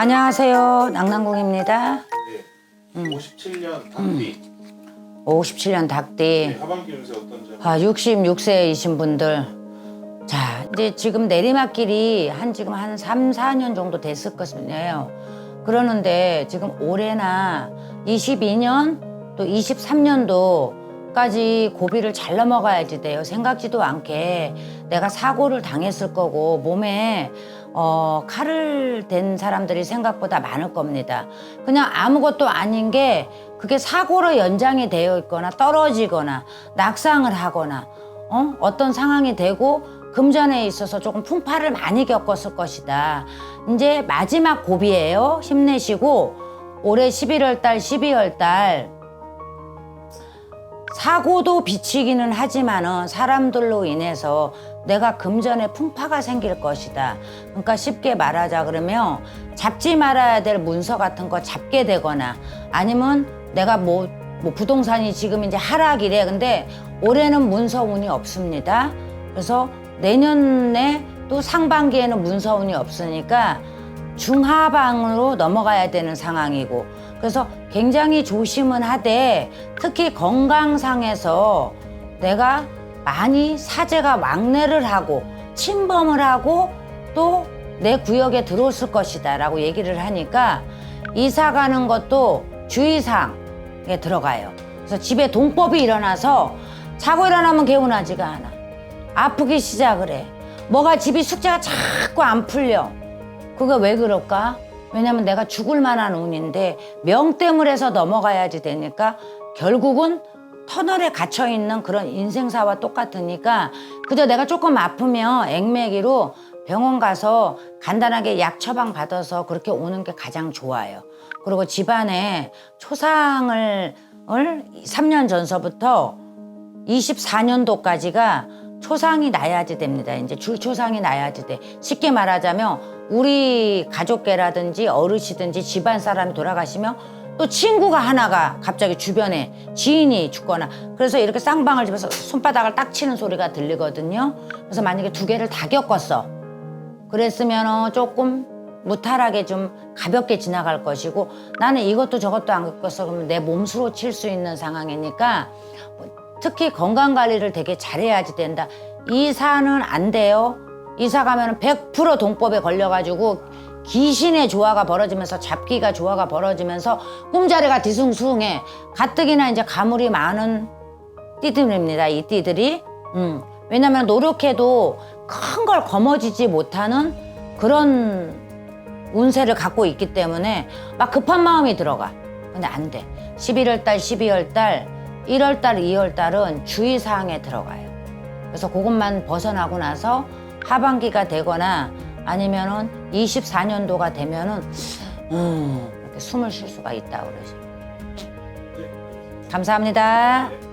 안녕하세요. 낭낭공입니다. 네. 57년 닭띠 57년 닭띠. 네, 하반기 운세 어떤 점? 아, 66세이신 분들. 자, 이제 지금 내리막길이 한 지금 한 3, 4년 정도 됐을 것이에요. 그러는데 지금 올해나 22년 또 23년도까지 고비를 잘 넘어가야지 돼요. 생각지도 않게 내가 사고를 당했을 거고 몸에 어, 칼을 댄 사람들이 생각보다 많을 겁니다. 그냥 아무것도 아닌 게 그게 사고로 연장이 되어 있거나 떨어지거나 낙상을 하거나 어? 어떤 상황이 되고 금전에 있어서 조금 풍파를 많이 겪었을 것이다. 이제 마지막 고비예요. 힘내시고 올해 11월 달, 12월 달 사고도 비치기는 하지만은 사람들로 인해서 내가 금전에 풍파가 생길 것이다. 그러니까 쉽게 말하자 그러면 잡지 말아야 될 문서 같은 거 잡게 되거나 아니면 내가 뭐, 뭐 부동산이 지금 이제 하락이래. 근데 올해는 문서 운이 없습니다. 그래서 내년에 또 상반기에는 문서 운이 없으니까 중하방으로 넘어가야 되는 상황이고 그래서 굉장히 조심은 하되 특히 건강상에서 내가 많이 사제가 왕래를 하고 침범을 하고 또 내 구역에 들어왔을 것이다 라고 얘기를 하니까 이사 가는 것도 주의사항에 들어가요. 그래서 집에 동법이 일어나서 자고 일어나면 개운하지가 않아. 아프기 시작을 해. 뭐가 집이 숙제가 자꾸 안 풀려. 그게 왜 그럴까? 왜냐면 내가 죽을 만한 운인데 명땜을 해서 넘어가야지 되니까 결국은 터널에 갇혀 있는 그런 인생사와 똑같으니까 그저 내가 조금 아프면 액매기로 병원 가서 간단하게 약 처방 받아서 그렇게 오는 게 가장 좋아요. 그리고 집안에 초상을 3년 전서부터 24년도까지가 초상이 나야지 됩니다. 이제 줄초상이 나야지 돼. 쉽게 말하자면 우리 가족계라든지 어르시든지 집안 사람이 돌아가시면 또 친구가 하나가 갑자기 주변에 지인이 죽거나 그래서 이렇게 쌍방을 집에서 손바닥을 딱 치는 소리가 들리거든요. 그래서 만약에 두 개를 다 겪었어. 그랬으면 조금 무탈하게 좀 가볍게 지나갈 것이고 나는 이것도 저것도 안 겪었어 그러면 내 몸수로 칠 수 있는 상황이니까 특히 건강 관리를 되게 잘해야지 된다. 이사는 안 돼요. 이사 가면 100% 동법에 걸려가지고 귀신의 조화가 벌어지면서 잡기가 조화가 벌어지면서 꿈자리가 뒤숭숭해. 가뜩이나 이제 가물이 많은 띠들입니다. 이 띠들이. 음. 왜냐면 노력해도 큰 걸 거머쥐지 못하는 그런 운세를 갖고 있기 때문에 막 급한 마음이 들어가. 근데 안 돼. 11월 달, 12월 달, 1월 달, 2월 달은 주의사항에 들어가요. 그래서 그것만 벗어나고 나서 하반기가 되거나 아니면은 24년도가 되면은 음, 이렇게 숨을 쉴 수가 있다 그러죠. 감사합니다. 네.